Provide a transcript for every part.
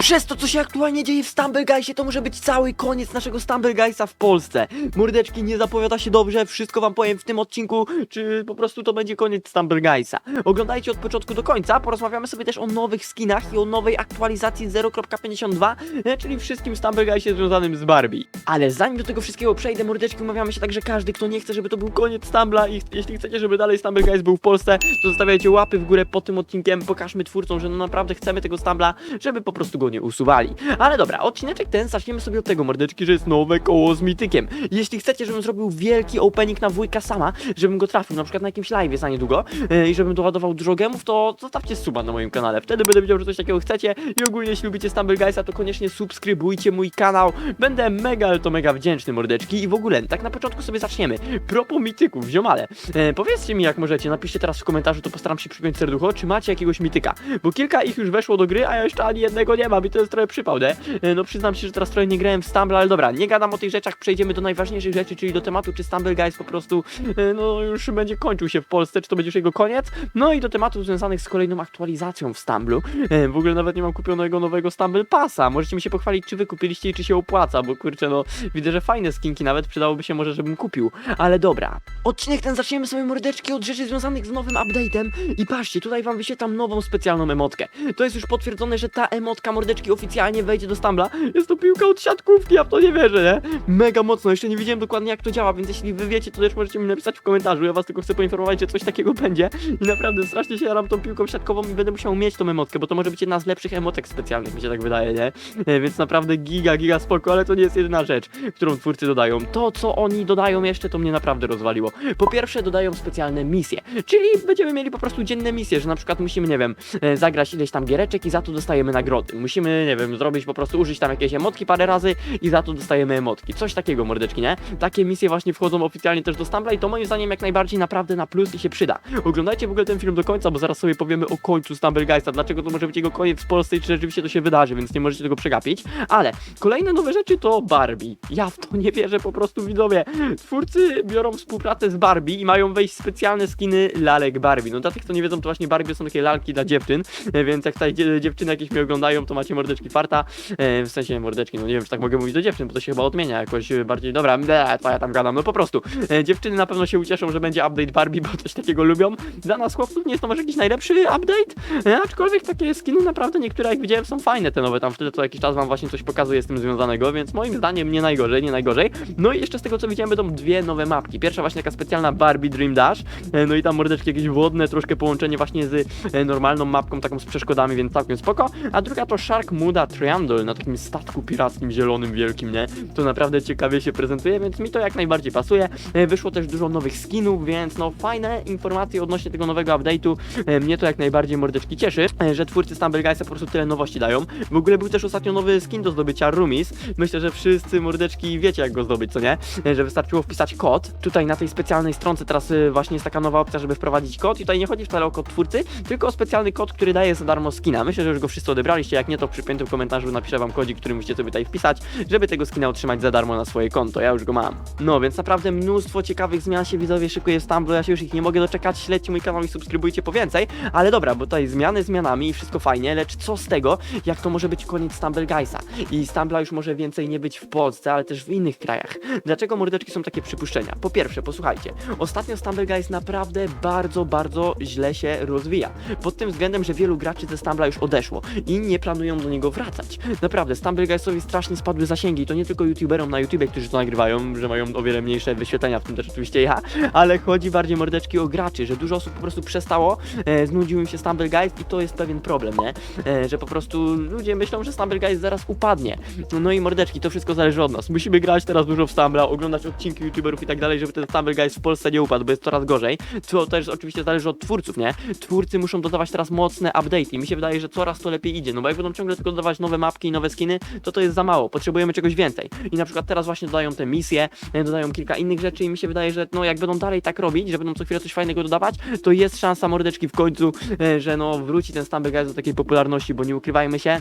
Przez to, co się aktualnie dzieje w Stumbleguysie, to może być cały koniec naszego Stumbleguysa w Polsce. Mordeczki, nie zapowiada się dobrze, wszystko wam powiem w tym odcinku, czy po prostu to będzie koniec Stumbleguysa. Oglądajcie od początku do końca, porozmawiamy sobie też o nowych skinach i o nowej aktualizacji 0.52, e, czyli wszystkim Stumbleguysie związanym z Barbie. Ale zanim do tego wszystkiego przejdę, mordeczki, umawiamy się tak, że każdy, kto nie chce, żeby to był koniec Stumbla i jeśli chcecie, żeby dalej Stumbleguys był w Polsce, to zostawiajcie łapy w górę pod tym odcinkiem, pokażmy twórcom, że no naprawdę chcemy tego Stumbla, żeby po prostu go nie usuwali. Ale dobra, odcineczek ten zaczniemy sobie od tego, mordeczki, że jest nowe koło z mitykiem. Jeśli chcecie, żebym zrobił wielki opening na wujka sama, żebym go trafił na przykład na jakimś live za niedługo e, i żebym doładował dużo gemów, to zostawcie suba na moim kanale. Wtedy będę wiedział, że coś takiego chcecie i ogólnie jeśli lubicie Stumbleguysa, to koniecznie subskrybujcie mój kanał. Będę mega, ale to mega wdzięczny, mordeczki. I w ogóle, tak na początku sobie zaczniemy. Propos mityków, ziomale. E, powiedzcie mi, jak możecie, napiszcie teraz w komentarzu, to postaram się przypiąć serducho, czy macie jakiegoś mityka. Bo kilka ich już weszło do gry, a ja jeszcze ani jednego nie mam i to jest trochę przypał, nie? E, no przyznam się, że teraz trochę nie grałem w Stumble, ale dobra, nie gadam o tych rzeczach, przejdziemy do najważniejszych rzeczy, czyli do tematu, czy Stumble Guys po prostu, e, no już będzie kończył się w Polsce, czy to będzie już jego koniec. No i do tematów związanych z kolejną aktualizacją w Stumblu. E, w ogóle nawet nie mam kupionego nowego Stumble Passa. Możecie mi się pochwalić, czy wy kupiliście i czy się opłaca, bo kurczę, no widzę, że fajne skinki nawet przydałoby się może, żebym kupił. Ale dobra. Odcinek ten zaczniemy sobie mordeczki od rzeczy związanych z nowym update'em. I patrzcie, tutaj wam wyświetlam nową specjalną emotkę. To jest już potwierdzone, że ta emotka mordeczki oficjalnie wejdzie do Stumbla. Jest to piłka od siatkówki, ja w to nie wierzę, nie? Mega mocno, jeszcze nie wiedziałem dokładnie jak to działa, więc jeśli wy wiecie, to też możecie mi napisać w komentarzu. Ja was tylko chcę poinformować, że coś takiego będzie. I naprawdę strasznie się jaram tą piłką siatkową i będę musiał mieć tą emotkę, bo to może być jedna z lepszych emotek specjalnych, mi się tak wydaje, nie? E, Więc naprawdę giga, giga spoko, ale to nie jest jedyna rzecz, którą twórcy dodają. To, co oni dodają jeszcze, to mnie naprawdę rozwaliło. Po pierwsze, dodają specjalne misje, czyli będziemy mieli po prostu dzienne misje, że na przykład musimy, nie wiem, e, zagrać ileś tam giereczek i za to dostajemy nagrody. Musimy, nie wiem, zrobić po prostu, użyć tam jakieś emotki parę razy i za to dostajemy emotki. Coś takiego, mordeczki, nie? Takie misje właśnie wchodzą oficjalnie też do Stumbla i to moim zdaniem jak najbardziej naprawdę na plus i się przyda. Oglądajcie w ogóle ten film do końca, bo zaraz sobie powiemy o końcu Stumblegeista, dlaczego to może być jego koniec w Polsce i czy rzeczywiście to się wydarzy, więc nie możecie tego przegapić. Ale kolejne nowe rzeczy to Barbie. Ja w to nie wierzę po prostu widzowie. Twórcy biorą współpracę z Barbie i mają wejść specjalne skiny lalek Barbie. No dla tych, co nie wiedzą, to właśnie Barbie są takie lalki dla dziewczyn, więc jak tutaj dzie- dziewczyny jakieś mnie oglądają, to macie mordeczki farta. E, W sensie mordeczki, no nie wiem, czy tak mogę mówić do dziewczyn, bo to się chyba odmienia jakoś e, bardziej. Dobra, co ja tam gadam, no po prostu. E, Dziewczyny na pewno się ucieszą, że będzie update Barbie, bo coś takiego lubią. Dla nas chłopców nie jest to może jakiś najlepszy update, aczkolwiek takie skiny naprawdę niektóre, jak widziałem, są fajne te nowe. Tam wtedy co jakiś czas wam właśnie coś pokazuje z tym związanego, więc moim zdaniem nie najgorzej, nie najgorzej. No i jeszcze z tego co widziałem będą dwie nowe mapki. Pierwsza właśnie taka specjalna Barbie Dream Dash, no i tam mordeczki jakieś wodne, troszkę połączenie właśnie z normalną mapką, taką z przeszkodami, więc całkiem spoko. A druga to Muda Triangle na takim statku pirackim zielonym wielkim, nie? To naprawdę ciekawie się prezentuje, więc mi to jak najbardziej pasuje. E, Wyszło też dużo nowych skinów, więc no fajne informacje odnośnie tego nowego update'u. E, Mnie to jak najbardziej mordeczki cieszy, e, że twórcy Stumble Guysa po prostu tyle nowości dają. W ogóle był też ostatnio nowy skin do zdobycia Rumis. Myślę, że wszyscy mordeczki wiecie jak go zdobyć, co nie? Że wystarczyło wpisać kod. Tutaj na tej specjalnej stronce teraz właśnie jest taka nowa opcja, żeby wprowadzić kod. I tutaj nie chodzi wcale o kod twórcy, tylko o specjalny kod, który daje za darmo skina. Myślę, że już go wszyscy odebraliście. Jak nie, to w przypiętym komentarzu napiszę wam kodzik, który musicie sobie tutaj wpisać, żeby tego skina otrzymać za darmo na swoje konto. Ja już go mam. No, więc naprawdę mnóstwo ciekawych zmian się widzowie szykuje w Stumble. Ja się już ich nie mogę doczekać. Śledźcie mój kanał i subskrybujcie po więcej. Ale dobra, bo tutaj zmiany zmianami i wszystko fajnie, lecz co z tego, jak to może być koniec Stumble Guysa? I Stumbla już może więcej nie być w Polsce, ale też w innych krajach. Dlaczego mordeczki są takie przypuszczenia? Po pierwsze, posłuchajcie, ostatnio Stumble Guys naprawdę bardzo, bardzo źle się rozwija. Pod tym względem, że wielu graczy ze Stumbla już odeszło i nie planują do niego wracać. Naprawdę, Stumble Guysowi strasznie spadły zasięgi i to nie tylko youtuberom na YouTubie, którzy to nagrywają, że mają o wiele mniejsze wyświetlenia, w tym też oczywiście ja, ale chodzi bardziej mordeczki o graczy, że dużo osób po prostu przestało, e, znudził im się Stumble Guys i to jest pewien problem, nie? E, że po prostu ludzie myślą, że Stumble Guys zaraz upadnie. No i mordeczki, to wszystko zależy od nas. Musimy grać teraz dużo w Stumbla, oglądać odcinki youtuberów i tak dalej, żeby ten Stumble Guys w Polsce nie upadł, bo jest coraz gorzej. To też oczywiście zależy od twórców, nie? Twórcy muszą dodawać teraz mocne update i mi się wydaje, że coraz to lepiej idzie, no bo jak będą ciągle tylko dodawać nowe mapki i nowe skiny, to to jest za mało, potrzebujemy czegoś więcej. I na przykład teraz właśnie dodają te misje, e, dodają kilka innych rzeczy i mi się wydaje, że no jak będą dalej tak robić, że będą co chwilę coś fajnego dodawać, to jest szansa mordeczki w końcu, e, że no wróci ten Stumble Guys do takiej popularności, bo nie ukrywajmy się,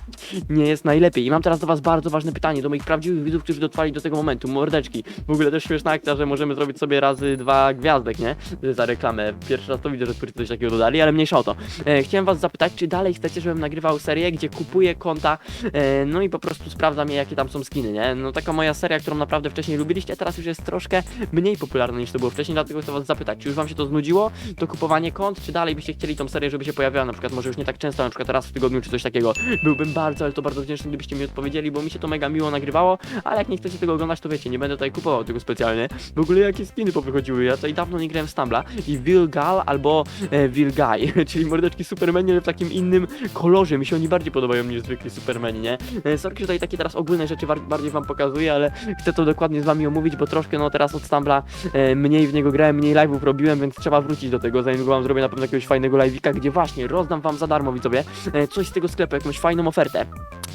nie jest najlepiej. I mam teraz do was bardzo ważne pytanie, do moich prawdziwych widzów, którzy dotrwali do tego momentu, mordeczki. W ogóle też śmieszna akcja, że możemy zrobić sobie razy dwa gwiazdek, nie? Za reklamę. Pierwszy raz to widzę, że twórcy coś takiego dodali, ale mniejsza o to. E, chciałem was zapytać, czy dalej chcecie, żebym nagrywał serię, gdzie kupuję testuję konta, e, no i po prostu sprawdzam je, jakie tam są skiny, nie? No taka moja seria, którą naprawdę wcześniej lubiliście, teraz już jest troszkę mniej popularna niż to było wcześniej, dlatego chcę was zapytać, czy już wam się to znudziło, to kupowanie kont, czy dalej byście chcieli tą serię, żeby się pojawiała, na przykład może już nie tak często, na przykład raz w tygodniu, czy coś takiego. Byłbym bardzo, ale to bardzo wdzięczny, gdybyście mi odpowiedzieli, bo mi się to mega miło nagrywało, ale jak nie chcecie tego oglądać, to wiecie, nie będę tutaj kupował tego specjalnie. W ogóle jakie skiny powychodziły, ja tutaj dawno nie grałem w Stambla i Vilgal albo e, Vilgai, czyli mordeczki Supermanie, ale w takim innym kolorze, mi się oni bardziej podobają niż zwykli Supermani, nie? E, sorki, że tutaj takie teraz ogólne rzeczy bar- bardziej wam pokazuję, ale chcę to dokładnie z wami omówić, bo troszkę no teraz od Stambla e, mniej w niego grałem, mniej live'ów robiłem, więc trzeba wrócić do tego, za niedługo wam zrobię na pewno jakiegoś fajnego live'ika, gdzie właśnie rozdam wam za darmo widzowie e, coś z tego sklepu, jakąś fajną ofertę.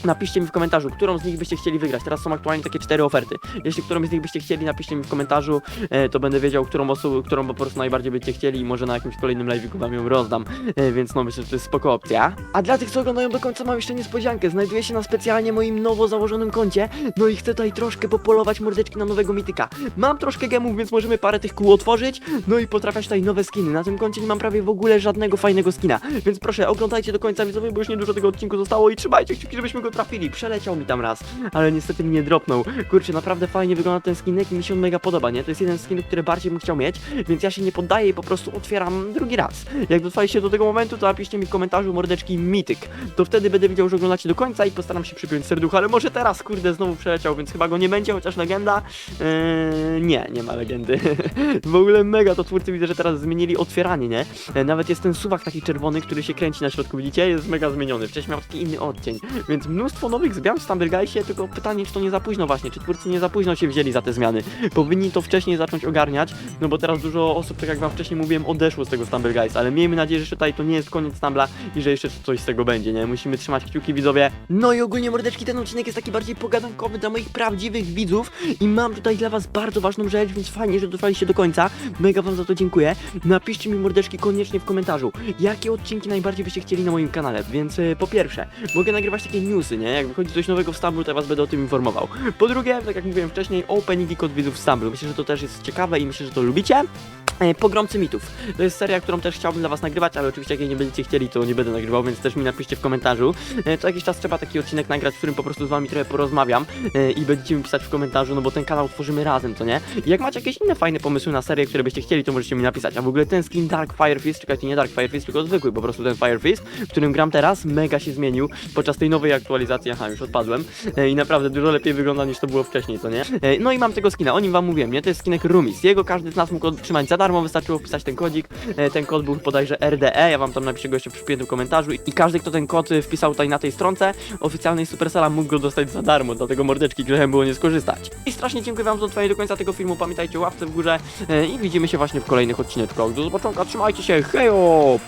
Napiszcie mi w komentarzu, którą z nich byście chcieli wygrać. Teraz są aktualnie takie cztery oferty. Jeśli którąś z nich byście chcieli, napiszcie mi w komentarzu, to będę wiedział, którą osobę, którą po prostu najbardziej byście chcieli i może na jakimś kolejnym live'iku wam ją rozdam. Więc no myślę, że to jest spoko opcja. A dla tych, co oglądają do końca, mam jeszcze niespodziankę. Znajduję się na specjalnie moim nowo założonym koncie. No i chcę tutaj troszkę popolować mordeczki na nowego mityka. Mam troszkę gemów, więc możemy parę tych kół otworzyć. No i potrafiać tutaj nowe skiny. Na tym koncie nie mam prawie w ogóle żadnego fajnego skina. Więc proszę, oglądajcie do końca widzowie, bo już niedużo tego odcinku zostało i trzymajcie kciuki, żebyśmy go trafili. Przeleciał mi tam raz, ale niestety mi nie dropnął. Kurczę, naprawdę fajnie wygląda ten skinek i mi się on mega podoba, nie? To jest jeden z skinów, który bardziej bym chciał mieć, więc ja się nie poddaję i po prostu otwieram drugi raz. Jak dotrwaliście do tego momentu, to napiszcie mi w komentarzu mordeczki mityk. To wtedy będę wiedział, że oglądacie do końca i postaram się przypiąć serducha, ale może teraz, kurde, znowu przeleciał, więc chyba go nie będzie, chociaż legenda... Eee, nie, nie ma legendy. w ogóle mega, to twórcy widzę, że teraz zmienili otwieranie, nie? E, Nawet jest ten suwak taki czerwony, który się kręci na środku, widzicie? Jest mega zmieniony. Wcześniej miał taki inny odcień. Więc mnóstwo nowych zmian w Stumberguysie, tylko pytanie, czy to nie za późno właśnie, czy twórcy nie za późno się wzięli za te zmiany. Powinni to wcześniej zacząć ogarniać, no bo teraz dużo osób, tak jak wam wcześniej mówiłem, odeszło z tego Stumberguys, ale miejmy nadzieję, że tutaj to nie jest koniec Stumbla i że jeszcze coś z tego będzie, nie? Musimy trzymać kciuki widzowie. No i ogólnie mordeczki, ten odcinek jest taki bardziej pogadankowy dla moich prawdziwych widzów i mam tutaj dla was bardzo ważną rzecz, więc fajnie, że dotrwaliście do końca. Mega wam za to dziękuję. Napiszcie mi mordeczki koniecznie w komentarzu, jakie odcinki najbardziej byście chcieli na moim kanale. Więc e, po pierwsze, mogę nagrywać takie newsy, nie? Jak wychodzi coś nowego w Stumblu, to ja was będę o tym informował. Po drugie, tak jak mówiłem wcześniej, opening i kod widzów w Stumblu. Myślę, że to też jest ciekawe i myślę, że to lubicie. E, Pogromcy mitów. To jest seria, którą też chciałbym dla was nagrywać, ale oczywiście jak jej nie będziecie chcieli, to nie będę nagrywał, więc też mi napiszcie w komentarzu. E, Co jakiś czas trzeba taki odcinek nagrać, w którym po prostu z wami trochę porozmawiam e, i będziecie mi pisać w komentarzu, no bo ten kanał tworzymy razem, to nie? I jak macie jakieś inne fajne pomysły na serię, które byście chcieli, to możecie mi napisać. A w ogóle ten skin Dark Fire Fist, czekajcie, nie Dark Fire Fist, tylko zwykły, po prostu ten Fire Fist, w którym gram teraz, mega się zmienił podczas tej nowej aktualizacji, aha, już odpadłem i naprawdę dużo lepiej wygląda niż to było wcześniej, to nie? No i mam tego skina, o nim wam mówiłem, nie? To jest skinek Rumis. Jego każdy z nas mógł otrzymać za darmo, wystarczyło wpisać ten kodzik. E, Ten kod był bodajże RDE, ja wam tam napiszę go jeszcze w komentarzu i każdy, kto ten kod e, wpisał tutaj na tej stronce oficjalnej Supercella mógł go dostać za darmo, dlatego mordeczki grzechem było nie skorzystać. I strasznie dziękuję wam za trwanie do końca tego filmu, pamiętajcie o łapce w górze e, i widzimy się właśnie w kolejnych odcineczkach. Do zobaczenia, trzymajcie się, hejo!